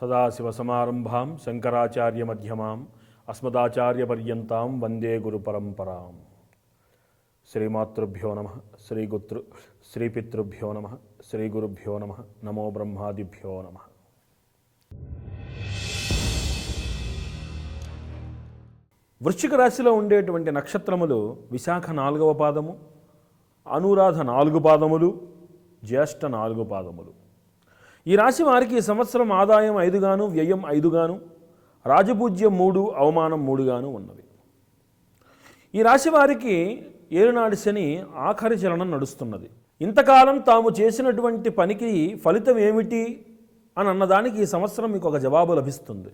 సదాశివసమారంభాం శంకరాచార్యమధ్యమాం అస్మదాచార్యపర్యంతం వందే గురు పరంపరాం శ్రీమాతృభ్యో నమ శ్రీగుతృ శ్రీపితృభ్యో నమ శ్రీగురుభ్యో నమ నమో బ్రహ్మాదిభ్యో నమ వృశ్చిక రాశిలో ఉండేటువంటి నక్షత్రములు విశాఖ నాలుగవ పాదము అనురాధ నాలుగు పాదములు జ్యేష్ఠ నాలుగు పాదములు. ఈ రాశి వారికి ఈ సంవత్సరం ఆదాయం ఐదుగాను వ్యయం ఐదుగాను రాజపూజ్యం మూడు అవమానం మూడుగాను ఉన్నవి. ఈ రాశి వారికి ఏరునాడు శని ఆఖరి చలనం నడుస్తున్నది. ఇంతకాలం తాము చేసినటువంటి పనికి ఫలితం ఏమిటి అని అన్నదానికి ఈ సంవత్సరం మీకు ఒక జవాబు లభిస్తుంది.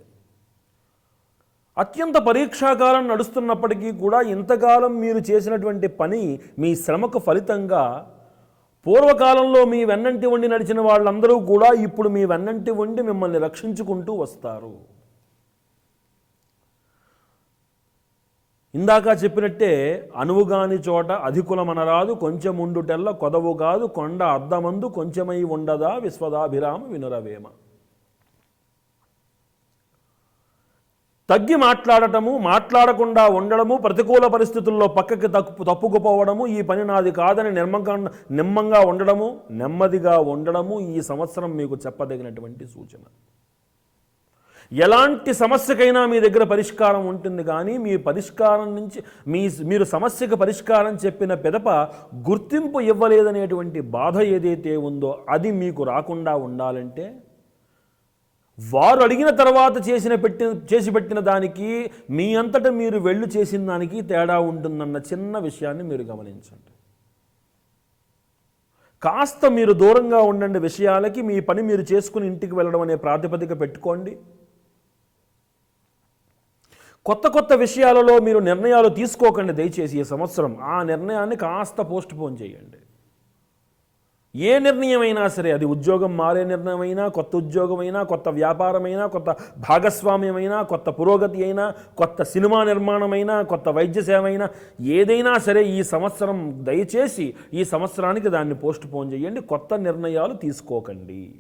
అత్యంత పరీక్షాకాలం నడుస్తున్నప్పటికీ కూడా ఇంతకాలం మీరు చేసినటువంటి పని మీ శ్రమకు ఫలితంగా పూర్వకాలంలో మీ వెన్నంటి వండి నడిచిన వాళ్ళందరూ కూడా ఇప్పుడు మీ వెన్నంటి వండి మిమ్మల్ని రక్షించుకుంటూ వస్తారు. ఇందాక చెప్పినట్టే అనువుగాని చోట అధికులమనరాదు కొంచెం ఉండుటెల్ల కొదవు కాదు కొండ అద్దమందు కొంచెమై ఉండదా విశ్వదాభిరామ వినురవేమ. తగ్గి మాట్లాడటము మాట్లాడకుండా ఉండడము ప్రతికూల పరిస్థితుల్లో పక్కకి తప్పు తప్పుకుపోవడము ఈ పని నాది కాదని నిర్మంగా నిమ్మంగా ఉండడము నెమ్మదిగా ఉండడము ఈ సంవత్సరం మీకు చెప్పదగినటువంటి సూచన. ఎలాంటి సమస్యకైనా మీ దగ్గర పరిష్కారం ఉంటుంది కానీ మీ పరిష్కారం నుంచి మీ మీరు సమస్యకు పరిష్కారం చెప్పిన పెదప గుర్తింపు ఇవ్వలేదనేటువంటి బాధ ఏదైతే ఉందో అది మీకు రాకుండా ఉండాలంటే వారు అడిగిన తర్వాత చేసిన పెట్టిన చేసి పెట్టిన దానికి మీ అంతటా మీరు వెళ్ళు చేసిన దానికి తేడా ఉంటుందన్న చిన్న విషయాన్ని మీరు గమనించండి. కాస్త మీరు దూరంగా ఉండండి విషయాలకి మీ పని మీరు చేసుకుని ఇంటికి వెళ్ళడం అనే ప్రాతిపదిక పెట్టుకోండి. కొత్త కొత్త విషయాలలో మీరు నిర్ణయాలు తీసుకోకండి దయచేసి ఈ సంవత్సరం. ఆ నిర్ణయాన్ని కాస్త పోస్ట్ పోన్ చేయండి. ఏ నిర్ణయమైనా సరే అది ఉద్యోగం మారే నిర్ణయమైనా కొత్త ఉద్యోగమైనా కొత్త వ్యాపారమైనా కొత్త భాగస్వామ్యమైనా కొత్త పురోగతి అయినా కొత్త సినిమా నిర్మాణమైనా కొత్త వైద్య సేవ అయినా ఏదైనా సరే ఈ సంవత్సరం దయచేసి ఈ సంవత్సరానికి దాన్ని పోస్ట్ పోన్ చేయండి కొత్త నిర్ణయాలు తీసుకోకండి.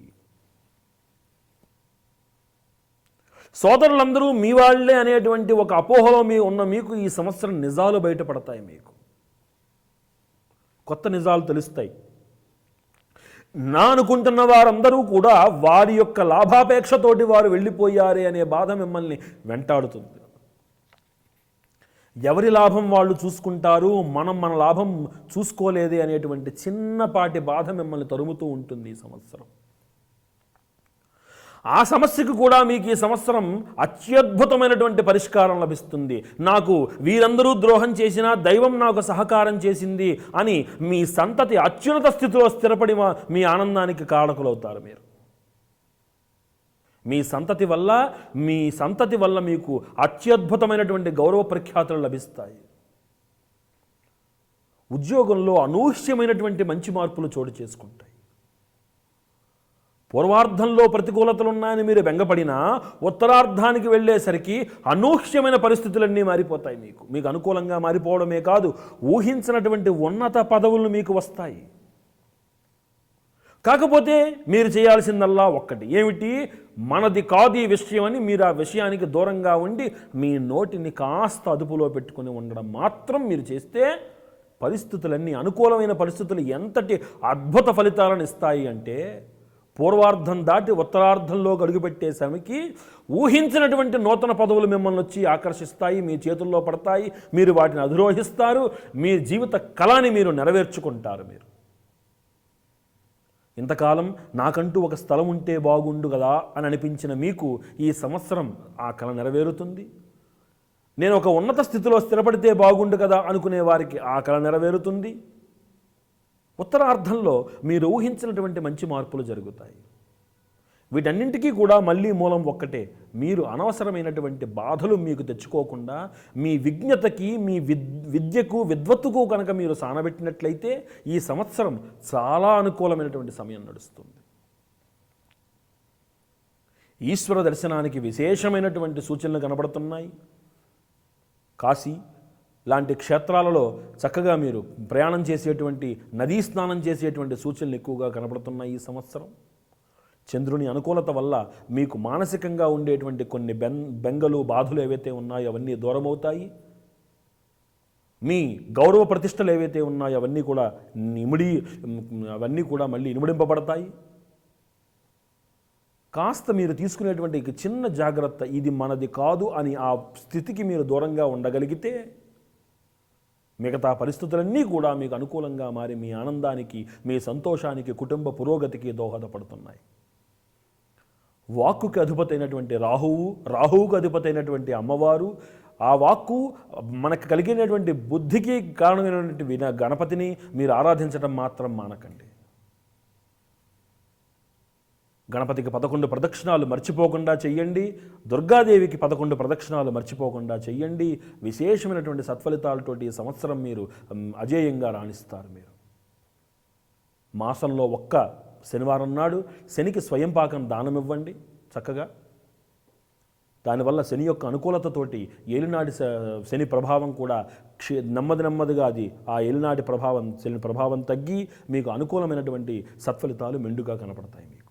సోదరులందరూ మీ వాళ్ళే అనేటువంటి ఒక అపోహలో మీ ఉన్న మీకు ఈ సంవత్సరం నిజాలు బయటపడతాయి మీకు. కొత్త నిజాలు తెలుస్తాయి. నా అనుకుంటున్న వారందరూ కూడా వారి యొక్క లాభాపేక్షతోటి వారు వెళ్ళిపోయారే అనే బాధ మిమ్మల్ని వెంటాడుతుంది. ఎవరి లాభం వాళ్ళు చూసుకుంటారు మనం మన లాభం చూసుకోలేదే అనేటువంటి చిన్నపాటి బాధ మిమ్మల్ని తరుముతూ ఉంటుంది ఈ సంవత్సరం. ఆ సమస్యకు కూడా మీకు ఈ సంవత్సరం అత్యద్భుతమైనటువంటి పరిష్కారం లభిస్తుంది. నాకు వీరందరూ ద్రోహం చేసినా దైవం నాకు సహకారం చేసింది అని మీ సంతతి అత్యున్నత స్థితిలో స్థిరపడి మీ ఆనందానికి కారకులవుతారు మీరు. మీ సంతతి వల్ల మీ సంతతి వల్ల మీకు అత్యద్భుతమైనటువంటి గౌరవ ప్రఖ్యాతులు లభిస్తాయి. ఉద్యోగంలో అనూహ్యమైనటువంటి మంచి మార్పులు చోటు చేసుకుంటాయి. పూర్వార్ధంలో ప్రతికూలతలు ఉన్నాయని మీరు బెంగపడినా ఉత్తరార్ధానికి వెళ్ళేసరికి అనూహ్యమైన పరిస్థితులన్నీ మారిపోతాయి మీకు. మీకు అనుకూలంగా మారిపోవడమే కాదు ఊహించినటువంటి ఉన్నత పదవులు మీకు వస్తాయి. కాకపోతే మీరు చేయాల్సిందల్లా ఒక్కటి ఏమిటి? మనది కాదు ఈ విషయం అని మీరు ఆ విషయానికి దూరంగా ఉండి మీ నోటిని కాస్త అదుపులో పెట్టుకుని ఉండడం మాత్రం మీరు చేస్తే పరిస్థితులన్నీ అనుకూలమైన పరిస్థితులు ఎంతటి అద్భుత ఫలితాలను ఇస్తాయి అంటే పూర్వార్ధం దాటి ఉత్తరార్ధంలో అడుగుపెట్టే సమయకి ఊహించినటువంటి నూతన పదవులు మిమ్మల్ని వచ్చి ఆకర్షిస్తాయి మీ చేతుల్లో పడతాయి మీరు వాటిని అధిరోహిస్తారు మీ జీవిత కళని మీరు నెరవేర్చుకుంటారు మీరు. ఇంతకాలం నాకంటూ ఒక స్థలం ఉంటే బాగుండు కదా అని అనిపించిన మీకు ఈ సంవత్సరం ఆ కళ నెరవేరుతుంది? నేను ఒక ఉన్నత స్థితిలో స్థిరపడితే బాగుండు కదా అనుకునే వారికి ఆ కళ నెరవేరుతుంది? ఉత్తరార్ధంలో మీరు ఊహించినటువంటి మంచి మార్పులు జరుగుతాయి. వీటన్నింటికీ కూడా మళ్ళీ మూలం ఒక్కటే మీరు అనవసరమైనటువంటి బాధలు మీకు తెచ్చుకోకుండా మీ విజ్ఞతకి మీ విద్ విద్యకు విద్వత్తుకు కనుక మీరు సానబెట్టినట్లయితే ఈ సంవత్సరం చాలా అనుకూలమైనటువంటి సమయం నడుస్తుంది. ఈశ్వర దర్శనానికి విశేషమైనటువంటి సూచనలు కనబడుతున్నాయి. కాశీ లాంటి క్షేత్రాలలో చక్కగా మీరు ప్రయాణం చేసేటువంటి నదీ స్నానం చేసేటువంటి సూచనలు ఎక్కువగా కనబడుతున్నాయి ఈ సంవత్సరం. చంద్రుని అనుకూలత వల్ల మీకు మానసికంగా ఉండేటువంటి కొన్ని బెన్ బెంగలు బాధలు ఏవైతే ఉన్నాయో అవన్నీ దూరమవుతాయి. మీ గౌరవ ప్రతిష్టలు ఏవైతే ఉన్నాయో అవన్నీ కూడా నిమిడి అవన్నీ కూడా మళ్ళీ నిమిడింపబడతాయి. కాస్త మీరు తీసుకునేటువంటి చిన్న జాగ్రత్త ఇది మనది కాదు అని ఆ స్థితికి మీరు దూరంగా ఉండగలిగితే మిగతా పరిస్థితులన్నీ కూడా మీకు అనుకూలంగా మారి మీ ఆనందానికి మీ సంతోషానికి కుటుంబ పురోగతికి దోహదపడుతున్నాయి. వాక్కుకి అధిపతైనటువంటి రాహువు రాహువుకు అధిపతైనటువంటి అమ్మవారు ఆ వాక్కు మనకు కలిగినటువంటి బుద్ధికి కారణమైనటువంటి విన గణపతిని మీరు ఆరాధించడం మాత్రం మానకండి. గణపతికి పదకొండు ప్రదక్షిణాలు మర్చిపోకుండా చెయ్యండి. దుర్గాదేవికి పదకొండు ప్రదక్షిణాలు మర్చిపోకుండా చెయ్యండి. విశేషమైనటువంటి సత్ఫలితాలతోటి ఈ సంవత్సరం మీరు అజేయంగా రాణిస్తారు మీరు. మాసంలో ఒక్క శనివారం నాడు శనికి స్వయం పాకం దానం ఇవ్వండి చక్కగా. దానివల్ల శని యొక్క అనుకూలతతోటి ఏలినాటి శ- శని ప్రభావం కూడా క్షే నెమ్మది నెమ్మదిగా అది ఆ ఏలినాటి ప్రభావం శని ప్రభావం తగ్గి మీకు అనుకూలమైనటువంటి సత్ఫలితాలు మెండుగా కనపడతాయి మీకు.